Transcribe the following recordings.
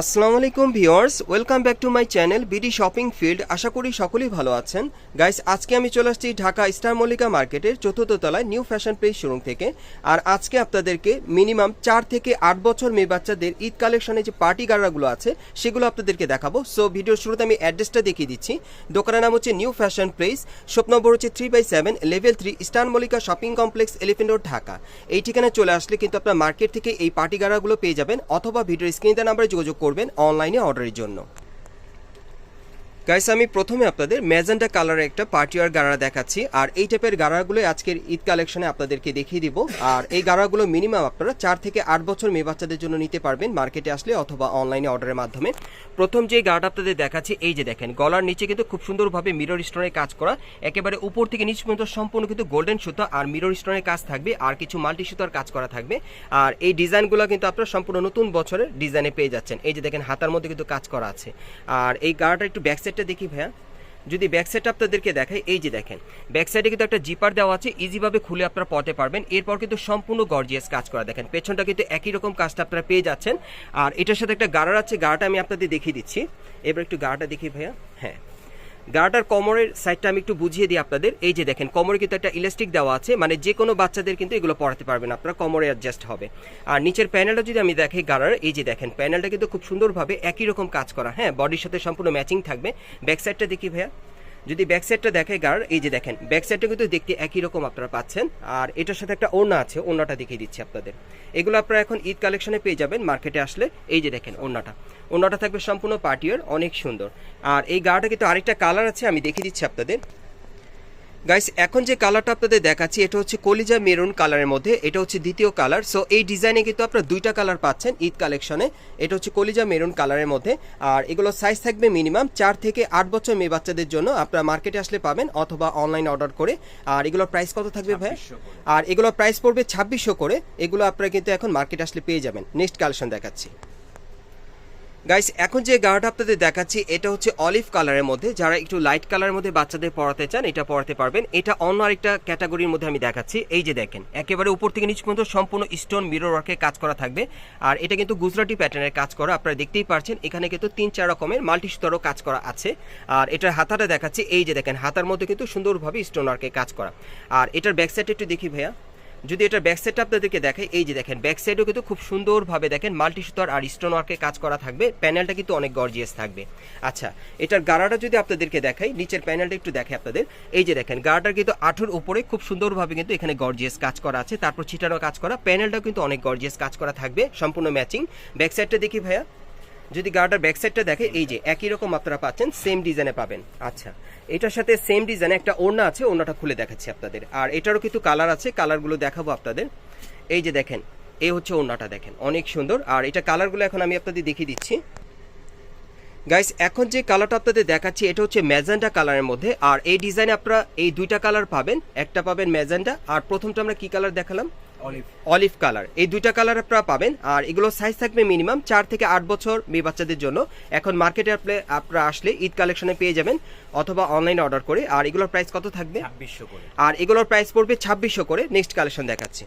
আসসালামু আলাইকুম viewers, welcome back to my channel BD shopping field. আশা করি সকলেই ভালো আছেন। গাইস, আজকে আমি চলে আসছি ঢাকা স্টার মল্লিকা মার্কেটের চতুর্থ তলায় নিউ ফ্যাশন প্লেস শোরুম থেকে। আর আজকে আপনাদেরকে মিনিমাম চার থেকে আট বছর মেয়ে বাচ্চাদের ঈদ কালেকশনে যে পার্টি গাড়াগুলো আছে, সেগুলো আপনাদেরকে দেখাবো। সো ভিডিওর শুরুতে আমি অ্যাড্রেসটা দেখিয়ে দিচ্ছি। দোকানের নাম হচ্ছে new fashion place shop number হচ্ছে three by seven, level three, star Mallika shopping complex, elephant road, Dhaka. এই ঠিকানায় চলে আসলে কিন্তু আপনার মার্কেট থেকে এই পার্টি গাড়াগুলো পেয়ে যাবেন, অথবা ভিডিওর স্ক্রিনে নাম্বারে যোগাযোগ করবেন অনলাইনে অর্ডারের জন্য। গাইস আমি প্রথমে আপনাদের ম্যাজেন্টা কালারের একটা পার্টিওয়ার গাড়া দেখাচ্ছি, আর এই টাইপের গাড়াগুলো আজকের ঈদ কালেকশনে আপনাদেরকে দেখিয়ে দিব। আর এই গাড়াগুলো মিনিমাম আপনারা চার থেকে আট বছর মেয়ে বাচ্চাদের জন্য নিতে পারবেন মার্কেটে আসলে অথবা অনলাইনে অর্ডারের মাধ্যমে। প্রথম যে গাড়াটা আপনাদের দেখাচ্ছি, এই যে দেখেন, গলার নিচে কিন্তু খুব সুন্দরভাবে মিরর স্টোনের কাজ করা, একেবারে উপর থেকে নিচ পর্যন্ত সম্পূর্ণ কিন্তু গোল্ডেন সুতা আর মিরর স্টোনের কাজ থাকবে, আর কিছু মাল্টি সুতার কাজ করা থাকবে। আর এই ডিজাইনগুলো কিন্তু আপনারা সম্পূর্ণ নতুন বছরের ডিজাইনে পেয়ে যাচ্ছেন। এই যে দেখেন, হাতার মধ্যে কিন্তু কাজ করা আছে। আর এই গাড়াটা একটু ব্যাক সাইডটা দেখি ভাইয়া। যদি ব্যাক সাইডটা আপনাদেরকে দেখাই, এই যে দেখেন ব্যাক সাইডে কিন্তু একটা জিপার দেওয়া আছে ইজিভাবে খুলে আপনারা পড়তে পারবেন। এরপর কিন্তু সম্পূর্ণ গর্জিয়াস কাজ করা। দেখেন, পেছনটা কিন্তু একই রকম কাজটা আপনারা পেয়ে যাচ্ছেন। আর এটার সাথে একটা গাড়ার আছে, গাড়াটা আমি আপনাদের দেখিয়ে দিচ্ছি। এবার একটু গাড়াটা দেখি ভাইয়া। হ্যাঁ গার্ডার কমরের সাইডটা আমি একটু বুঝিয়ে দিই আপনাদের। এই যে দেখেন, কমরে কিন্তু একটা ইলাস্টিক দেওয়া আছে মানে যে কোনো বাচ্চাদের কিন্তু এগুলো পড়াতে পারবেন, আপনারা কমরে অ্যাডজাস্ট হবে। আর নিচের প্যানেলটা যদি আমি দেখি গার্ডার এই যে দেখেন প্যানেলটা কিন্তু খুব সুন্দরভাবে একই রকম কাজ করা। হ্যাঁ বডির সাথে সম্পূর্ণ ম্যাচিং থাকবে। ব্যাক সাইডটা দেখি ভাইয়া। যদি ব্যাক সাইডটা দেখে গার, এই যে দেখেন ব্যাক সাইডটা কিন্তু দেখতে একই রকম আপনারা পাচ্ছেন। আর এটার সাথে একটা ওড়না আছে, ওড়নাটা দেখিয়ে দিচ্ছি আপনাদের। এগুলো আপনারা এখন ঈদ কালেকশনে পেয়ে যাবেন মার্কেটে আসলে। এই যে দেখেন, ওড়নাটা। ওড়নাটা থাকবে সম্পূর্ণ পার্টিয়ার অনেক সুন্দর। আর এই গাটা কিন্তু আরেকটা কালার আছে, আমি দেখিয়ে দিচ্ছি আপনাদের। গাইস এখন যে কালারটা আপনাদের দেখাচ্ছি এটা হচ্ছে কলিজা মেরুন কালারের মধ্যে এটা হচ্ছে দ্বিতীয় কালার সো এই ডিজাইনে কিন্তু আপনারা দুইটা কালার পাচ্ছেন ঈদ কালেকশনে এটা হচ্ছে কলিজা মেরুন কালারের মধ্যে। আর এগুলো সাইজ থাকবে মিনিমাম চার থেকে আট বছর মেয়ে বাচ্চাদের জন্য। আপনারা মার্কেটে আসলে পাবেন অথবা অনলাইন অর্ডার করে। আর এগুলোর প্রাইস কত থাকবে ভাই? আর এগুলোর প্রাইস পড়বে ছাব্বিশশো করে। এগুলো আপনারা কিন্তু এখন মার্কেটে আসলে পেয়ে যাবেন। নেক্সট কালেকশন দেখাচ্ছি। গাইস এখন যে গাড়াটা আপনাদের দেখাচ্ছি, এটা হচ্ছে অলিভ কালারের মধ্যে। যারা একটু লাইট কালারের মধ্যে বাচ্চাদের পড়াতে চান, এটা পড়াতে পারবেন। এটা অন্য আরেকটা ক্যাটাগরির মধ্যে আমি দেখাচ্ছি। এই যে দেখেন, একেবারে উপর থেকে নিচ পর্যন্ত সম্পূর্ণ স্টোন মিরর ওয়ার্কে কাজ করা থাকবে। আর এটা কিন্তু গুজরাটি প্যাটার্নের কাজ করা, আপনারা দেখতেই পারছেন। এখানে কিন্তু তিন চার রকমের মাল্টি সুতারও কাজ করা আছে। আর এটার হাতাটা দেখাচ্ছি। এই যে দেখেন, হাতার মধ্যে কিন্তু সুন্দরভাবে স্টোন ওয়ার্কে কাজ করা। আর এটার ব্যাক সাইড একটু দেখি ভাইয়া। যদি এটার ব্যাক সাইডটা আপনাদেরকে দেখাই, এই যে দেখেন ব্যাক সাইডও কিন্তু খুব সুন্দরভাবে দেখেন মাল্টি সুতার আর স্টোন ওয়ার্কে কাজ করা থাকবে প্যানেলটা কিন্তু অনেক গর্জিয়াস থাকবে। আচ্ছা এটার গাড়াটা যদি আপনাদেরকে দেখাই, নিচের প্যানেলটা একটু দেখে আপনাদের। এই যে দেখেন, গাড়াটার কিন্তু আঠুর উপরে খুব সুন্দরভাবে কিন্তু এখানে গর্জিয়াস কাজ করা আছে, তারপর ছিটারও কাজ করা প্যানেলটাও কিন্তু অনেক গর্জিয়াস কাজ করা থাকবে, সম্পূর্ণ ম্যাচিং ব্যাক সাইডটা দেখি ভাইয়া। যদি গাড়াটার ব্যাক সাইডটা দেখে, এই যে, একই রকম আপনারা পাচ্ছেন সেম ডিজাইনে পাবেন। আচ্ছা এটার সাথে সেম ডিজাইনে একটা ওড়না আছে, ওড়নাটা খুলে দেখাচ্ছি আপনাদের। আর এটারও কিন্তু কালার আছে কালারগুলো দেখাবো আপনাদের। এই যে দেখেন, এই হচ্ছে ওড়নাটা দেখেন, অনেক সুন্দর। আর এটা কালারগুলো এখন আমি আপনাদের দেখিয়ে দিচ্ছি। গাইস এখন যে কালারটা আপনাদের দেখাচ্ছি, এটা হচ্ছে ম্যাজেন্টা কালারের মধ্যে। আর এই ডিজাইনে আপনারা এই দুইটা কালার পাবেন। একটা পাবেন ম্যাজেন্টা। আর প্রথমটা আমরা কি কালার দেখালাম? অলিভ কালার এই দুইটা কালার আপনারা পাবেন আর এগুলো সাইজ থাকবে মিনিমাম চার থেকে আট বছর মেয়ে বাচ্চাদের জন্য। এখন মার্কেটে আপনি আপনারা আসলে ঈদ কালেকশনে পেয়ে যাবেন অথবা অনলাইনে অর্ডার করে। আর এগুলোর প্রাইস কত থাকবে? আর এগুলোর প্রাইস পড়বে ছাব্বিশশো করে। নেক্সট কালেকশন দেখাচ্ছি।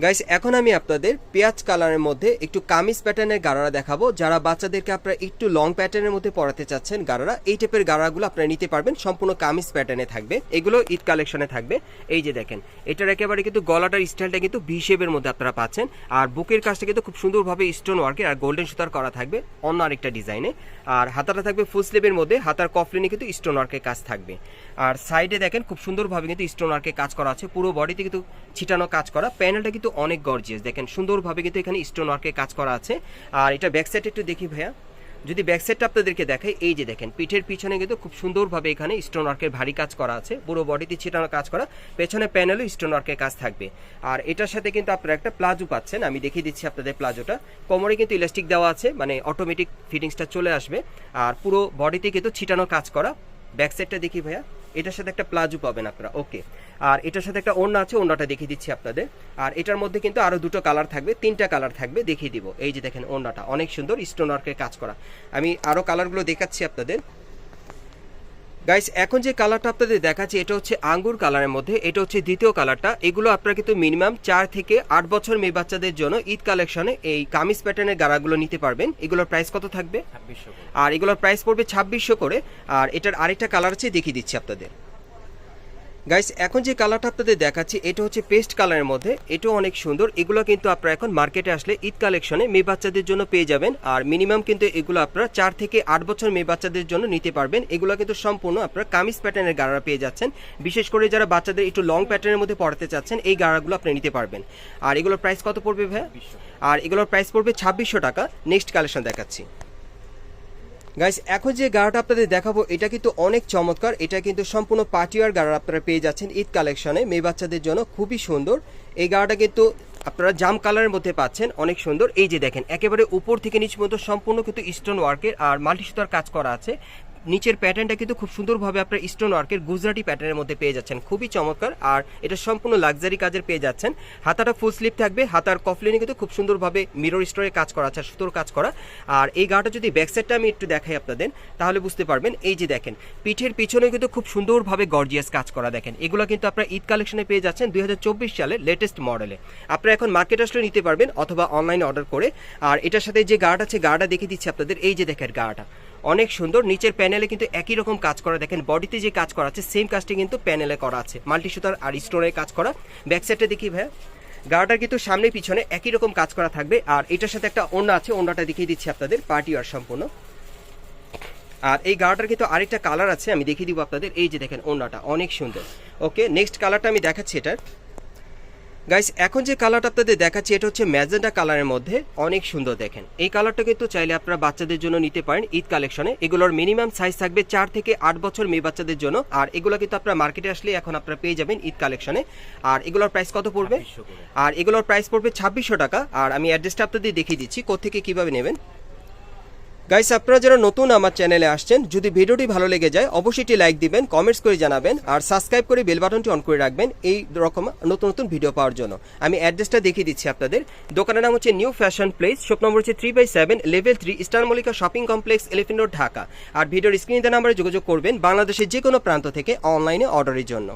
গাইস এখন আমি আপনাদের পেঁয়াজ কালারের মধ্যে একটু কামিজ প্যাটার্নের গাড়ারা দেখাবো। যারা বাচ্চাদেরকে আপনারা একটু লং প্যাটার্নের মধ্যে পড়াতে চাচ্ছেন গাড়ারা, এই টাইপের গাড়াগুলো আপনারা নিতে পারবেন। সম্পূর্ণ কামিজ প্যাটার্নে থাকবে। এগুলো ঈদ কালেকশনে থাকবে। এই যে দেখেন, এটার একেবারে কিন্তু গলাটার স্টাইলটা কিন্তু ভি শেপের মধ্যে আপনারা পাচ্ছেন। আর বুকের কাজটা কিন্তু খুব সুন্দরভাবে স্টোন ওয়ার্কের আর গোল্ডেন সুতার করা থাকবে অন্য আরেকটা ডিজাইনে আর হাতাটা থাকবে ফুল স্লিভের মধ্যে, হাতার কফলিনে কিন্তু স্টোন ওয়ার্কের কাজ থাকবে। আর সাইডে দেখেন খুব সুন্দরভাবে কিন্তু স্টোন ওয়ার্কের কাজ করা আছে। পুরো বডিতে কিন্তু ছিটানো কাজ করা। প্যানেলটা কিন্তু অনেক গর্জিয়াস দেখেন সুন্দরভাবে কিন্তু এখানে স্টোন ওয়ার্কের কাজ করা আছে। আর এটা ব্যাক সাইড একটু দেখি ভাইয়া। যদি ব্যাক সাইডটা আপনাদেরকে দেখাই, এই যে দেখেন, পিঠের পিছনে কিন্তু খুব সুন্দরভাবে এখানে স্টোন ওয়ার্কের ভারী কাজ করা আছে। পুরো বডিতে ছিটানো কাজ করা। পেছনে প্যানেলও স্টোন ওয়ার্কের কাজ থাকবে। আর এটার সাথে কিন্তু আপনারা একটা প্লাজো পাচ্ছেন। আমি দেখিয়ে দিচ্ছি আপনাদের প্লাজোটা। কোমরে কিন্তু ইলাস্টিক দেওয়া আছে মানে অটোমেটিক ফিটিংসটা চলে আসবে। আর পুরো বডিতে কিন্তু ছিটানো কাজ করা। ব্যাক সাইডটা দেখি ভাইয়া। এটার সাথে একটা প্লাজো পাবেন আপনারা, ওকে। আর এটার সাথে একটা ওড়না আছে, ওড়নাটা দেখিয়ে দিচ্ছি আপনাদের। আর এটার মধ্যে কিন্তু আরও দুটো কালার থাকবে, তিনটা কালার থাকবে, দেখিয়ে দিব। এই যে দেখেন, ওড়নাটা, অনেক সুন্দর স্টোন ওয়ার্কের কাজ করা। আমি আরও কালারগুলো দেখাচ্ছি আপনাদের। গাইস এখন যে কালারটা আপনাদের দেখাচ্ছি এটা হচ্ছে আঙ্গুর কালারের মধ্যে এটা হচ্ছে দ্বিতীয় কালারটা এগুলো আপনারা কিন্তু মিনিমাম চার থেকে আট বছর মেয়ে বাচ্চাদের জন্য ঈদ কালেকশনে এই কামিজ প্যাটার্নের গাড়াগুলো নিতে পারবেন। এগুলোর প্রাইস কত থাকবে? আর এগুলোর প্রাইস পড়বে ছাব্বিশশো করে। আর এটার আরেকটা কালার আছে দেখিয়ে দিচ্ছি আপনাদের। গাইস এখন যে কালারটা আপনাদের দেখাচ্ছি এটা হচ্ছে পেস্ট কালারের মধ্যে। এটাও অনেক সুন্দর। এগুলো কিন্তু আপনারা এখন মার্কেটে আসলে ঈদ কালেকশনে মেয়ে বাচ্চাদের জন্য পেয়ে যাবেন। আর মিনিমাম কিন্তু এগুলো আপনারা চার থেকে আট বছর মেয়ে বাচ্চাদের জন্য নিতে পারবেন। এগুলো কিন্তু সম্পূর্ণ আপনারা কামিজ প্যাটার্নের গাড়া পেয়ে যাচ্ছেন। বিশেষ করে যারা বাচ্চাদের একটু লং প্যাটার্নের মধ্যে পড়াতে চাচ্ছেন এই গাড়াগুলো আপনি নিতে পারবেন। আর এগুলোর প্রাইস কত পড়বে ভাই আর এগুলোর প্রাইস পড়বে ছাব্বিশশো টাকা। নেক্সট কালেকশন দেখাচ্ছি। গাইস এখন যে গাড়াটা আপনাদের দেখাবো, এটা কিন্তু অনেক চমৎকার। এটা কিন্তু সম্পূর্ণ পাটিওয়ার গাড়া আপনারা পেয়ে যাচ্ছেন ঈদ কালেকশনে। মেয়ে বাচ্চাদের জন্য খুবই সুন্দর। এই গাড়াটা কিন্তু আপনারা জাম কালারের মধ্যে পাচ্ছেন, অনেক সুন্দর। এই যে দেখেন, একেবারে উপর থেকে নিচ পর্যন্ত সম্পূর্ণ কিন্তু স্টোন ওয়ার্কের আর মাল্টি সুতার কাজ করা আছে। নিচের প্যাটার্নটা কিন্তু খুব সুন্দরভাবে আপনার স্টোন ওয়ার্কের গুজরাটি প্যাটার্নের মধ্যে পেয়ে যাচ্ছেন। খুবই চমৎকার। আর এটা সম্পূর্ণ লাক্সারি কাজের পেয়ে যাচ্ছেন। হাতাটা ফুল স্লিপ থাকবে। হাতার কফলিনে কিন্তু খুব সুন্দরভাবে মিরর স্টোরে কাজ করা আছে, সুতোর কাজ করা। আর এই গাটা যদি ব্যাক সাইডটা আমি একটু দেখাই আপনাদের, তাহলে বুঝতে পারবেন। এই যে দেখেন, পিঠের পিছনে কিন্তু খুব সুন্দরভাবে গর্জিয়াস কাজ করা দেখেন। এগুলো কিন্তু আপনার ঈদ কালেকশনে পেয়ে যাচ্ছেন দুই সালের লেটেস্ট মডেলে আপনারা এখন মার্কেট আসলে নিতে পারবেন অথবা অনলাইনে অর্ডার করে। আর এটার সাথে যে গাড় আছে গাড়া দেখিয়ে দিচ্ছি আপনাদের। এই যে দেখেন গাড়াটা অনেক সুন্দর। নিচের প্যানেলে কিন্তু একই রকম কাজ করা। দেখেন বডিতে যে কাজ করা আছে সেম কাজটি কিন্তু প্যানেলে করা আছে। মাল্টি সুতার আর স্টোনের কাজ করা। ব্যাক সাইডে দেখি ভাইয়া। গাড়াটার কিন্তু সামনে পিছনে একই রকম কাজ করা থাকবে। আর এটার সাথে একটা ওড়না আছে, ওড়নাটা দেখিয়ে দিচ্ছি আপনাদের পার্টি আর সম্পূর্ণ। আর এই গাড়াটার কিন্তু আরেকটা কালার আছে, আমি দেখিয়ে দিব আপনাদের। এই যে দেখেন, ওড়নাটা, অনেক সুন্দর। ওকে নেক্সট কালারটা আমি দেখাচ্ছি এটার। গাইস এখন যে কালারটা আপনাদের দেখাচ্ছি এটা হচ্ছে ম্যাজেন্ডা কালারের মধ্যে অনেক সুন্দর দেখেন। এই কালারটা কিন্তু চাইলে আপনারা বাচ্চাদের জন্য নিতে পারেন ঈদ কালেকশনে এগুলোর মিনিমাম সাইজ থাকবে চার থেকে আট বছর মেয়ে বাচ্চাদের জন্য। আর এগুলো কিন্তু আপনারা মার্কেটে আসলে এখন আপনারা পেয়ে যাবেন ঈদ কালেকশনে আর এগুলোর প্রাইস কত পড়বে? আর এগুলোর প্রাইস পড়বে ছাব্বিশশো টাকা। আর আমি অ্যাড্রেসটা আপনাদের দেখিয়ে দিচ্ছি কোথেকে কীভাবে নেবেন। গাইস আপনারা যারা নতুন আমার চ্যানেলে আসছেন, যদি ভিডিওটি ভালো লেগে যায়, অবশ্যই লাইক দিবেন কমেন্টস করে জানাবেন, আর সাবস্ক্রাইব করে বেল বাটনটি অন করে রাখবেন এই রকম নতুন নতুন ভিডিও পাওয়ার জন্য। আমি অ্যাড্রেসটা দেখিয়ে দিচ্ছি আপনাদের। দোকানের নাম হচ্ছে new fashion place shop number হচ্ছে three by seven level three star Mallika shopping complex elephant Dhaka আর ভিডিওর স্ক্রিনে নাম্বারে যোগাযোগ করবেন বাংলাদেশের যে কোনো প্রান্ত থেকে অনলাইনে অর্ডারের জন্য।